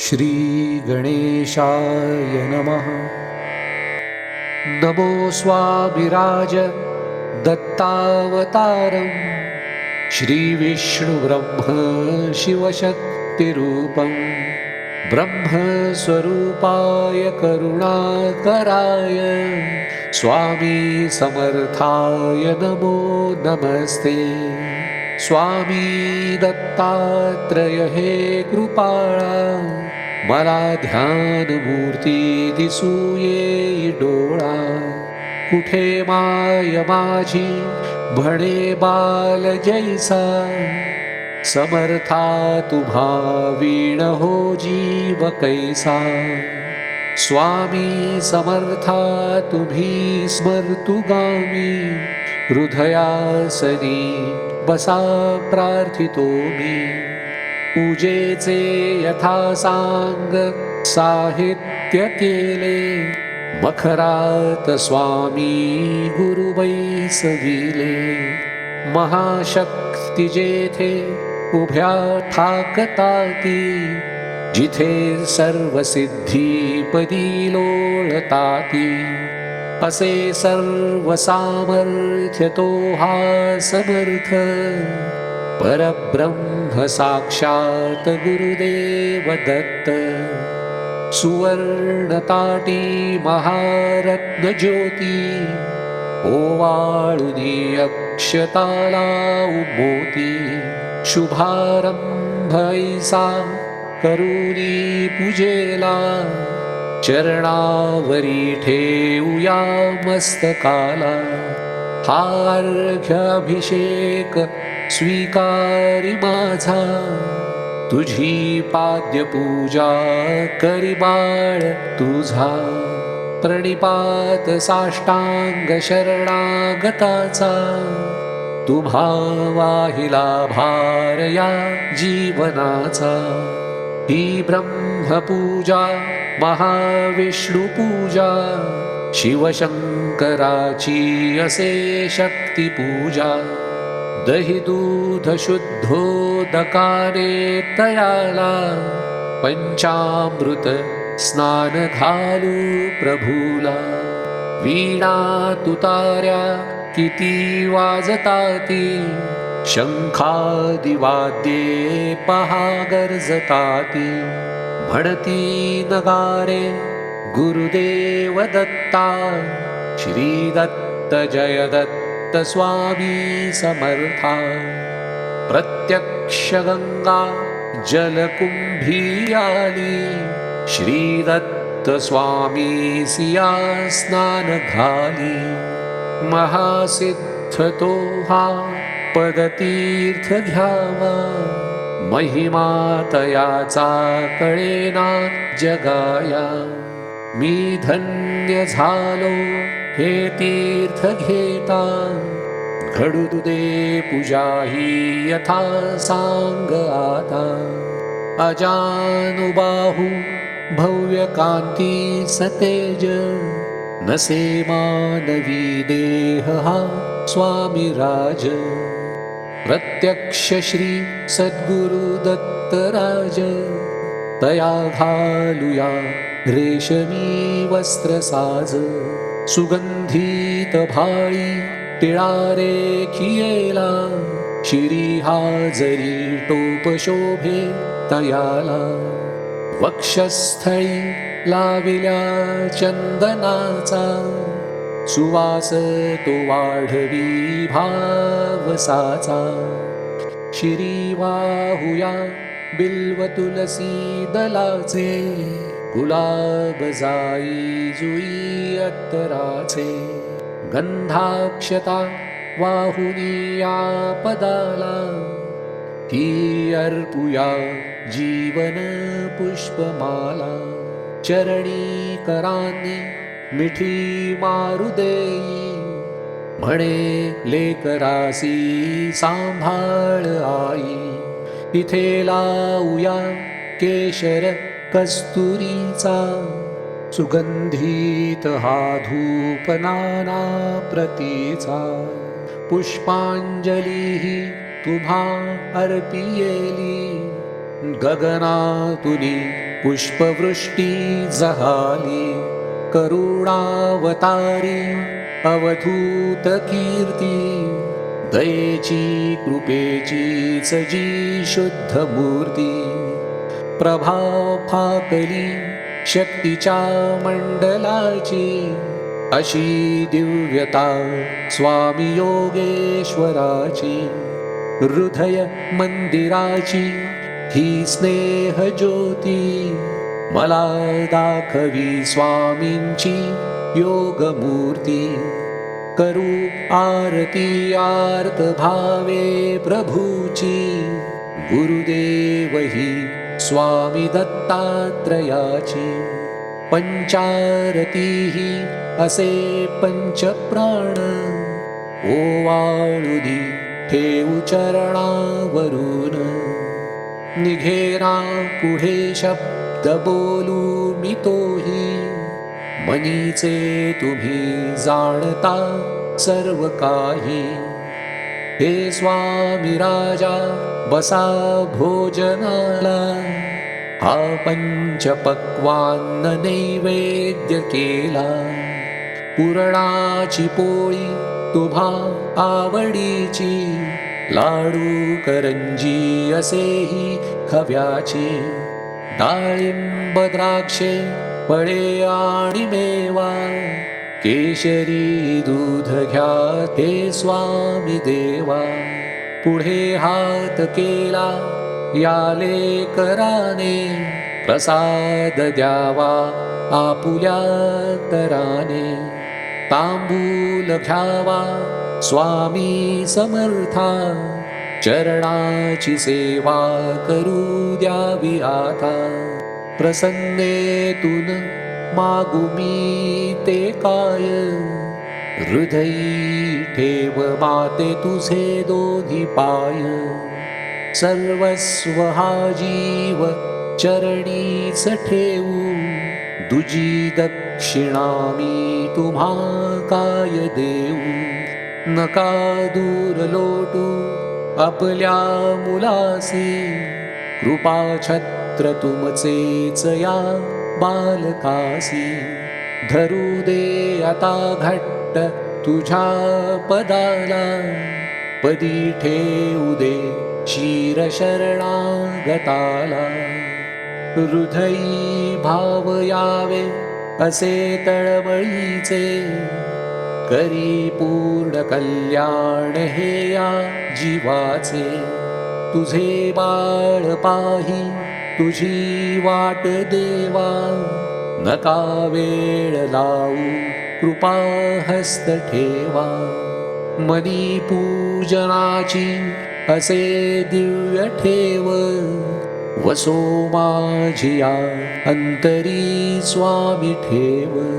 श्रीगणेशाय नमः। नमो स्वामिराज दत्तावतारं श्रीविष्णुब्रह्म शिवशक्तिरूपं ब्रह्मस्वरूपाय करुणाकराय। स्वामी समर्थाय नमो नमस्ते स्वामी दत्तात्रय हे कृपाळा मला ध्यान मूर्ती दिसूये डोळा। कुठे माय माझी म्हणे बाल जैसा। समर्था तुम्हा वीण हो जीव कैसा। स्वामी समर्था तुम्ही स्मर्तुगामी हृदयासनी बसा प्रार्थितो मी. पूजेचे यथा सांग साहित्य केले मखरात स्वामी गुरुबैसविले महाशक्ती जेथे उभ्या ठाकताती जिथे सर्वसिद्धी पदी लोळताती. असे सर्वसामर्थ्यतो समर्थ परब्रह्म साक्षात् गुरुदेव दत्त। सुवर्णताटी महारत्नज्योति। ओवाळुनि अक्षताला उमोती शुभारम्भयिषा करुणी पूजेला चरणावरी ठेवूया मस्तकाला. हार्घ्याभिषेक स्वीकारि स्वीकारी माझा. तुझी पाद्यपूजा करी बाळ तुझा. प्रणिपात साष्टांग शरणागताचा. तुम्हा वाहिला भार या जीवनाचा. ही ब्रह्मपूजा महाविष्णुपूजा शिवशङ्कराची असे शक्तिपूजा दहि दूधशुद्धोदकारे तयाला पञ्चामृत स्नान घालू प्रभूला। वीणा तुतार्या किती वाजताती शङ्खादिवाद्ये पहा गर्जताती। भडतीनगारे गुरुदेवदत्ता श्रीदत्त जय दत्तस्वामी समर्था। प्रत्यक्षगङ्गा जलकुम्भीयानि श्रीदत्तस्वामी सियास्नानघानि महासिद्धतोहा पदतीर्थ ध्याम महिमा तयाचा कळेना जगाया. मी धन्य झालो हे तीर्थ घेता. घडू दे पूजा ही यथा सांग आता. अजानुबाहू भव्य कांती सतेज नसे मानवी देह हा स्वामी राज. प्रत्यक्ष श्री सद्गुरु दत्तराज तया घालुया रेशमी वस्त्र साज सुगंधित भाळी टिळारे खियेला शिरी हाजरी टोप शोभे तयाला वक्षस्थळी लाविल्या चंदनाचा सुवास तो वाढवी भावसाचा. शिरी वाहुया बिल्व तुलसी दलाचे. गुलाब जाई जुई अत्तराचे. गंधाक्षता वाहुनिया पदाला. ती अर्पुया जीवन पुष्पमाला. चरणी करानी मिठी मारू देई म्हणे लेकरासी सांभाळ आई. इथे लावूया केशर कस्तुरीचा. सुगंधित हा धूप नाना प्रतीचा. पुष्पांजली तुम्हा अर्पियेली. गगनातुनी पुष्पवृष्टी जहाली. करुणावतारी अवधूत दयेची कृपेचीच जी शुद्ध मूर्ती फाकली शक्तीच्या मंडलाची। अशी दिव्यता स्वामी योगेश्वराची। हृदय मंदिराची ही स्नेह ज्योती मला दाखवी स्वामींची योगमूर्ती करू आरती आर्त भावे प्रभूची। गुरुदेव ही स्वामी दत्तात्रयाची पंचारती ही असे पंचप्राण ओवाळुदी ठेऊ चरणावरून निघेना पुढे शब्द बोलू मी तोही. मनीचे तुम्ही जाणता सर्व काही. हे स्वामी राजा बसा भोजनाला. हा पंचपक्वान्न नैवेद्य केला. पुरणाची पोळी तुम्हा आवडीची. लाडू करंजी असेही खव्याची. डाळिंब द्राक्षे फळे आणि मेवा केशरी स्वामी देवा। पुढे हात केला याले कराने प्रसाद द्यावा आपुल्या कराने तांबूल घ्यावा स्वामी समर्था चरणाची सेवा करू द्यावी आता. प्रसन्नेतून मागू मी ते काय? हृदयी ठेव माते तुझे दोन्ही पाय. सर्वस्व हा जीव चरणीच ठेवू. दुजी दक्षिणा मी तुम्हा काय देऊ? नका दूर लोटू. आपल्या मुलासी कृपा छत्र तुमचेच या बालकासी. धरू दे आता घट्ट तुझ्या पदाला. पदी ठेवू दे शिर शरणागताला हृदयी भाव यावे असे तळमळीचे करी पूर्ण कल्याण हे या जीवाचे. तुझे बाळ पाही तुझी वाट देवा. नका वेळ लावू कृपा हस्त ठेवा. मनी पूजनाची असे दिव्य ठेव. वसो माझिया अंतरी स्वामी ठेव.